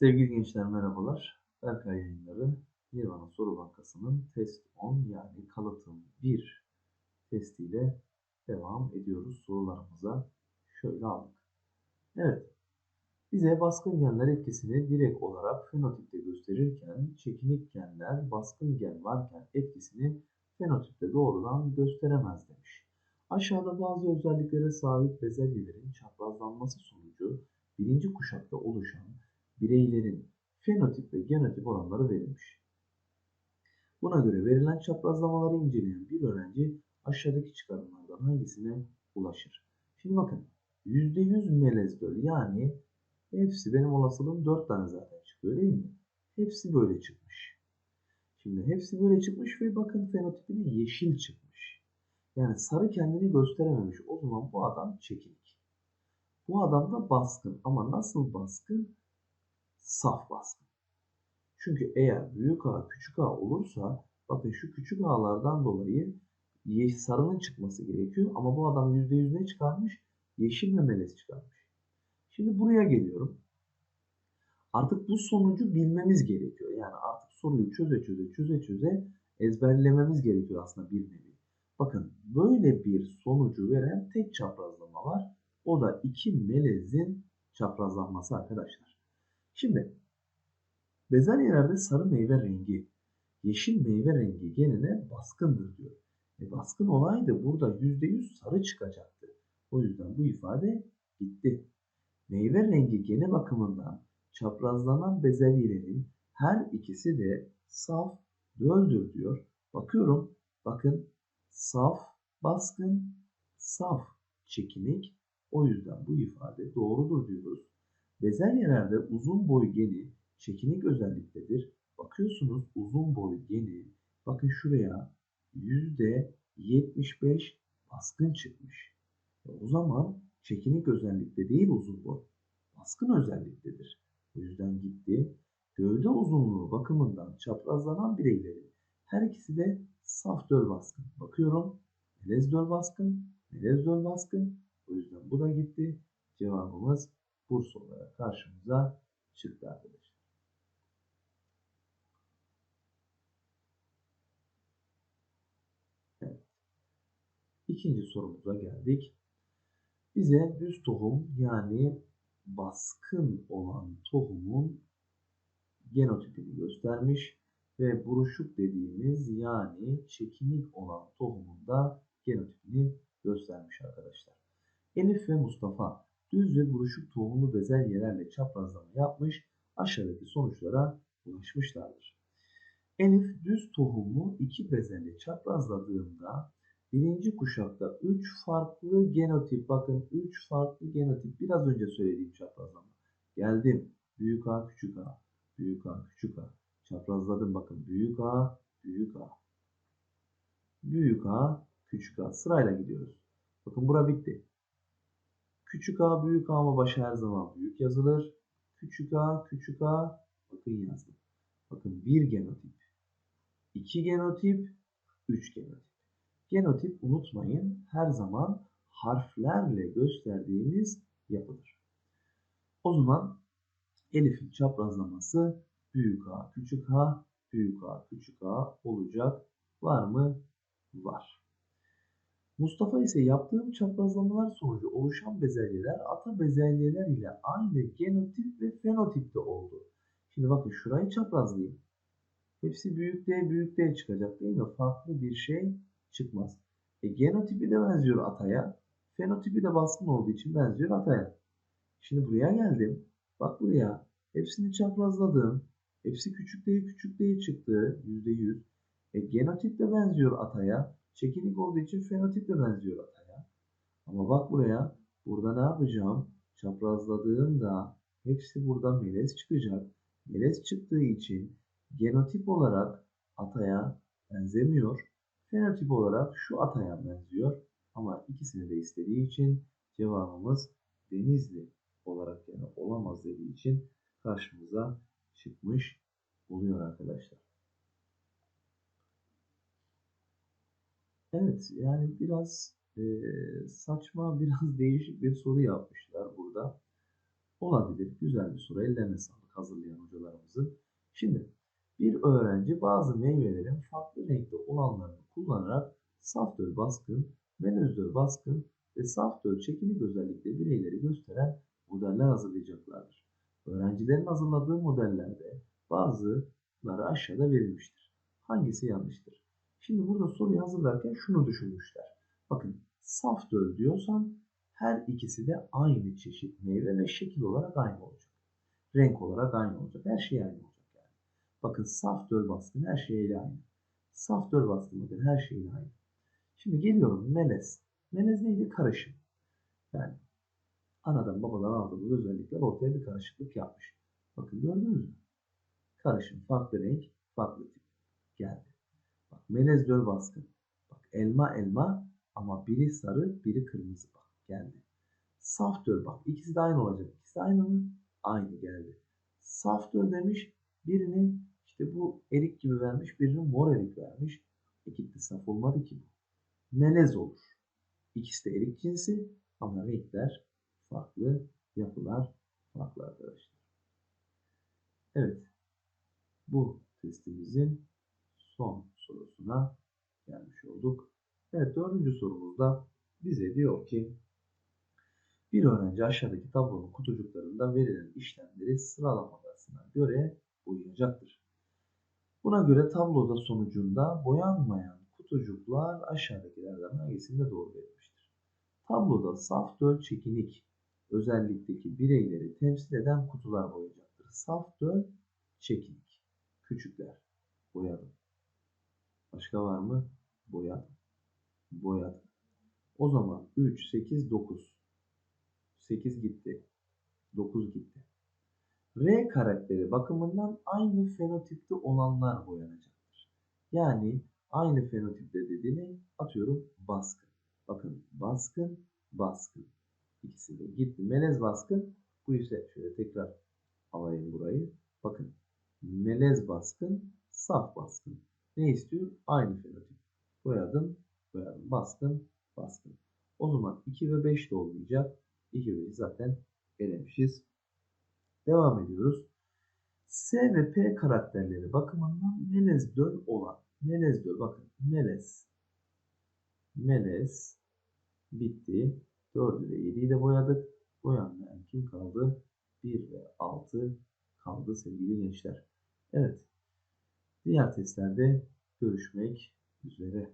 Sevgili gençler merhabalar. Berkay yayınları Nirvana Soru Bankası'nın test 10 yani kalıtım 1 testiyle devam ediyoruz sorularımıza. Şöyle aldık. Evet. Bize baskın genler etkisini direkt olarak fenotipte gösterirken çekinik genler baskın gen varken etkisini fenotipte doğrudan gösteremez demiş. Aşağıda bazı özelliklere sahip bezelyelerin çaprazlanması sonucu birinci kuşakta oluşan bireylerin fenotip ve genotip oranları verilmiş. Buna göre verilen çaprazlamaları inceleyen bir öğrenci aşağıdaki çıkarımlardan hangisine ulaşır? Şimdi bakın %100 melezböl yani hepsi benim olasılığım 4 tane zaten çıkıyor değil mi? Hepsi böyle çıkmış. Şimdi hepsi böyle çıkmış ve bakın fenotipine yeşil çıkmış. Yani sarı kendini gösterememiş. O zaman bu adam çekinik. Bu adam da baskın. Ama nasıl baskın? Saf baskın. Çünkü eğer büyük A küçük A olursa bakın şu küçük A'lardan dolayı sarının çıkması gerekiyor. Ama bu adam %100 ne çıkarmış? Yeşil ve melez çıkarmış. Şimdi buraya geliyorum. Artık bu sonucu bilmemiz gerekiyor. Yani artık soruyu çöze çöze çöze çöze ezberlememiz gerekiyor aslında bir nevi. Bakın böyle bir sonucu veren tek çaprazlama var. O da iki melezin çaprazlanması arkadaşlar. Şimdi bezelyelerde sarı meyve rengi, yeşil meyve rengi genine baskındır diyor. E baskın olaydı burada %100 sarı çıkacaktı. O yüzden bu ifade gitti. Meyve rengi gene bakımından çaprazlanan bezelyelerin her ikisi de saf döldür diyor. Bakıyorum bakın saf baskın saf çekinik o yüzden bu ifade doğrudur diyoruz. Bezelyelerde uzun boy geni çekinik özelliktedir. Bakıyorsunuz uzun boy geni bakın şuraya %75 baskın çıkmış. O zaman çekinik özellikte değil uzun boy. Baskın özelliktedir. O yüzden gitti. Gövde uzunluğu bakımından çaprazlanan bireylerin her ikisi de saf döl baskın. Bakıyorum. Melez döl baskın, melez döl baskın. O yüzden bu da gitti. Cevabımız Bursa olarak karşımıza çıktı arkadaşlar. Evet. İkinci sorumuza geldik. Bize düz tohum yani baskın olan tohumun genotipini göstermiş ve buruşuk dediğimiz yani çekinik olan tohumun da genotipini göstermiş arkadaşlar. Elif ve Mustafa düz ve buruşuk tohumlu bezelyelerle çaprazlama yapmış, aşağıdaki sonuçlara ulaşmışlardır. Elif düz tohumu iki bezelye çaprazladığında birinci kuşakta 3 farklı genotip, bakın 3 farklı genotip biraz önce söylediğim çaprazlama. Geldim, büyük A, küçük A, büyük A, küçük A. Çaprazladım bakın, büyük A, büyük A. Büyük A, küçük A. Sırayla gidiyoruz. Bakın bura bitti. Küçük a büyük a ama başı her zaman büyük yazılır. Küçük a küçük a bakın yazdım. Bakın bir genotip, iki genotip, üç genotip. Genotip unutmayın her zaman harflerle gösterdiğimiz yapıdır. O zaman Elif'in çaprazlaması büyük A, küçük A, büyük A, küçük A olacak. Var mı? Var. Mustafa ise yaptığım çaprazlamalar sonucu oluşan bezelyeler ata bezelyeler ile aynı genotip ve fenotipte oldu. Şimdi bakın şurayı çaprazlayayım. Hepsi büyük D büyük D çıkacak değil mi? Farklı bir şey çıkmaz. E, genotipi de benziyor ataya. Fenotipi de baskın olduğu için benziyor ataya. Şimdi buraya geldim. Bak buraya. Hepsini çaprazladım. Hepsi küçük D küçük D çıktı. %100. E, genotip de benziyor ataya. Çekinik olduğu için fenotiple benziyor ataya. Ama bak buraya. Burada ne yapacağım? Çaprazladığımda hepsi burada melez çıkacak. Melez çıktığı için genotip olarak ataya benzemiyor. Fenotip olarak şu ataya benziyor. Ama ikisini de istediği için cevabımız Denizli olarak yani olamaz dediği için karşımıza çıkmış oluyor arkadaşlar. Evet yani biraz e, saçma biraz değişik bir soru yapmışlar burada. Olabilir. Güzel bir soru. Ellerine sağlık hazırlayan hocalarımızın. Şimdi bir öğrenci bazı meyvelerin farklı renkte olanlarını kullanarak saf döl baskın, menözdöl baskın ve saf döl çekinik özellikle bireyleri gösteren modeller hazırlayacaklardır. Öğrencilerin hazırladığı modellerde bazıları aşağıda verilmiştir. Hangisi yanlıştır? Şimdi burada soruyu hazırlarken şunu düşünmüşler. Bakın saf döl diyorsan her ikisi de aynı çeşit meyve ve şekil olarak aynı olacak. Renk olarak aynı olacak. Her şey aynı olacak yani. Bakın saf döl baskın her şeyle aynı. Saf döl baskın bakın her şeyle aynı. Şimdi geliyorum melez. Melez neydi? Karışım. Yani anadan babadan aldığımız özellikler ortaya bir karışıklık yapmış. Bakın gördünüz mü? Karışım farklı renk, farklı tip geldi. Melez döl baskın. Bak elma elma ama biri sarı, biri kırmızı bak geldi. Saf döl bak ikisi de aynı olacak. İkisi de aynı mı? Aynı geldi. Saf döl demiş. Birini işte bu erik gibi vermiş, birini mor erik vermiş. E gitti saf olmadı ki bu. Melez olur. İkisi de erik cinsi ama renkler farklı, yapılar farklı arkadaşlar. Evet. Bu testimizin son sorusuna gelmiş olduk. Evet dördüncü sorumuzda bize diyor ki bir öğrenci aşağıdaki tablonun kutucuklarında verilen işlemleri sıralamasına göre boyayacaktır. Buna göre tabloda sonucunda boyanmayan kutucuklar aşağıdakilerden hangisinde doğru verilmiştir? Tabloda saf döl çekinik özellikteki bireyleri temsil eden kutular boyayacaktır. Saf döl çekinik. Küçükler. Boyadım. Başka var mı? Boyadım. Boyadım. O zaman 3, 8, 9. 8 gitti. 9 gitti. R karakteri bakımından aynı fenotipte olanlar boyanacaktır. Yani aynı fenotipte dediğini atıyorum baskın. Bakın baskın, baskın. İkisi de gitti. Melez baskın. Bu ise şöyle tekrar alayım burayı. Bakın melez baskın, saf baskın. Ne istiyor? Aynı fenotip. Boyadım, boyadım. Baskın, baskın. O zaman 2 ve 5 de olmayacak. 2 ve 5 zaten elemişiz. Devam ediyoruz. S ve P karakterleri bakımından melez döl olan. Melez döl bakın melez. Melez bitti. 4'ü ve 7'yi de boyadık. Boyanmayan kim kaldı? 1 ve 6 kaldı sevgili gençler. Evet. Diğer testlerde görüşmek üzere.